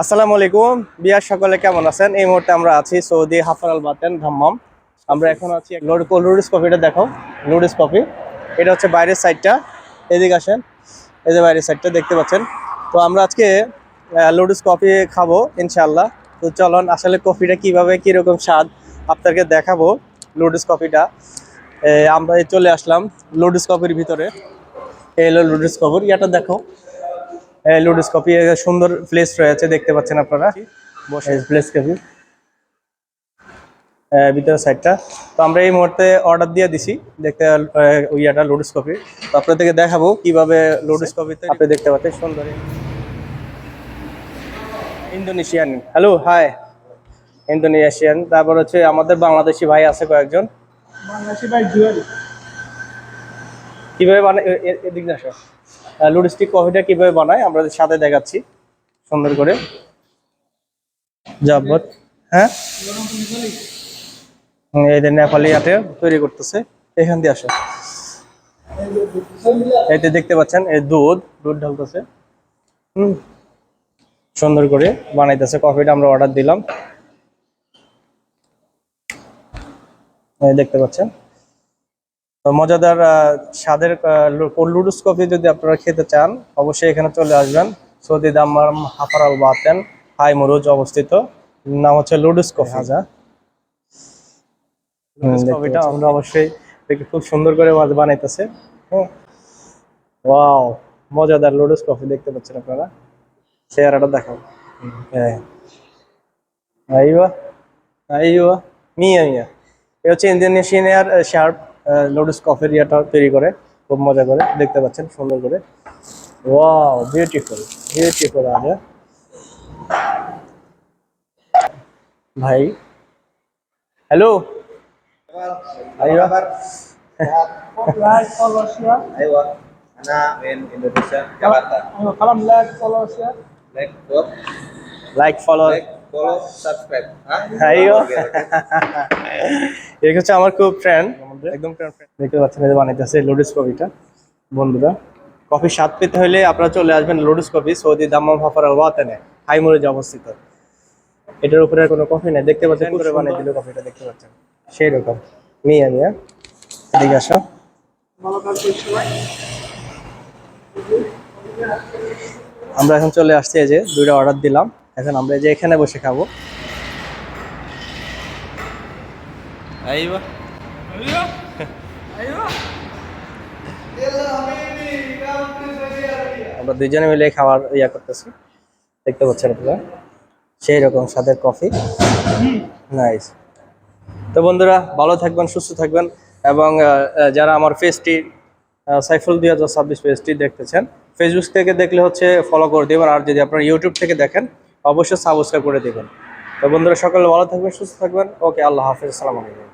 আসসালামু আলাইকুম। বিয়ার সকলে কেমন আছেন? এই মুহূর্তে আমরা আছি সৌদি হাফার আল বাতেন ধাম্মাম। আমরা এখন আছি লুডিস কফিটা দেখো, লুডিস কফি। এটা হচ্ছে বাইরের সাইডটা। এদিকে আসেন। এই যে বাইরের সাইডটা দেখতে পাচ্ছেন। তো আমরা আজকে লুডিস কফি খাব ইনশাল্লাহ তো চলুন, আসলে কফিটা কীভাবে, কীরকম স্বাদ আপনাদেরকে দেখাবো লুডিস কফিটা। আমরা চলে আসলাম লুডিস কফির ভিতরে। এই হলো লুডিস কফির। ইয়াটা দেখো। লুডিস কফি সুন্দর প্লেস রয়েছে দেখতে পাচ্ছেন আপনারা। বসে। প্লেস কপি ভিতরের সাইডটা তো আমরা এই মুহূর্তে অর্ডার দিয়ে দিছি দেখতে ইয়াটা লুডিস কফি তো আপনাদেরকে দেখাবো কীভাবে লুডিস কফিতে আপনি দেখতে পাচ্ছেন সুন্দর। ইন্দোনেশিয়ান। Hello hi Indonesian. তারপর হচ্ছে আমাদের বাংলাদেশি ভাই আছে কয়েকজন। বাংলাদেশি ভাই জুয়েল। কীভাবে এদিক আসো। লুডিস্টিক কফিটা কীভাবে বানায় আমরা সাথে দেখাচ্ছি। সুন্দর করে। যাবত হ্যাঁ? এই যে নেপালি আটে তৈরি করতেছে। এখান দিয়ে আসো। এতে দেখতে পাচ্ছেন, এই দুধ দুধ ঢালতেছে। হুম। সুন্দর করে বানাইতেছে। কফিটা আমরা অর্ডার দিলাম। দেখতে পাচ্ছেন। মজাদার স্বাদের লুডুস কফি যদি আপনারা খেতে চান অবশ্যই এখানে চলে আসবেন। সৌদি দাম্মাম হাফারাল বাতেন হাই মুরুজ অবস্থিত। নাম হচ্ছে লুডুস কফি। হাজা। কফিটা আমরা অবশ্যই দেখে খুব সুন্দর করে মাছ বানাইতেছে। ওয়াও মজাদার লুডুস কফি দেখতে পাচ্ছেন আপনারা। চেহারাটা দেখো হ্যাঁ। আইবা আইবা মিয়া মিয়া। এ হচ্ছে ইন্দোনেশিয়ার শার্প। লোডস কফির ইয়াটা তৈরি করে খুব মজা করে দেখতে পাচ্ছেন সুন্দর করে। ওয়াও বিউটিফুল বিউটিফুল আজা ভাই হ্যালো লাইক ফলো হচ্ছে আমার খুব ফ্রেন্ড একদম দেখতে পাচ্ছেন এই যে বানাইতেছে লোডিস কফিটা বন্ধুরা কফি স্বাদ পেতে হলে আপনারা চলে আসবেন লোডিস কফি সৌদি দাম্মাম হাফার আল ওয়াতানে হাইমুরেজে অবস্থিত। এটার উপরে আর কোনো কফি নেই। দেখতে পাচ্ছেন করে বানিয়ে দিল কফিটা দেখতে পাচ্ছেন। সেই রকম। মিয়া মিয়া এদিকে আসো। আমরা এখন চলে আসছি এই যে দুইটা অর্ডার দিলাম। এখন আমরা যে এখানে বসে খাব। আমরা দুজনে মিলে খাবার ইয়া করতেছি। দেখতে পাচ্ছেন আপনারা। সেই রকম স্বাদের কফি। নাইস তো বন্ধুরা, ভালো থাকবেন, সুস্থ থাকবেন এবং যারা আমার পেজটি সাইফুল দুই হাজার ছাব্বিশ পেজটি দেখতেছেন ফেসবুক থেকে দেখলে হচ্ছে ফলো করে দেবেন। আর যদি আপনারা ইউটিউব থেকে দেখেন, অবশ্যই সাবস্ক্রাইব করে দেবেন। তো বন্ধুরা, সকলে ভালো থাকবেন, সুস্থ থাকবেন। ওকে আল্লাহ হাফিজ, আসসালামু আলাইকুম।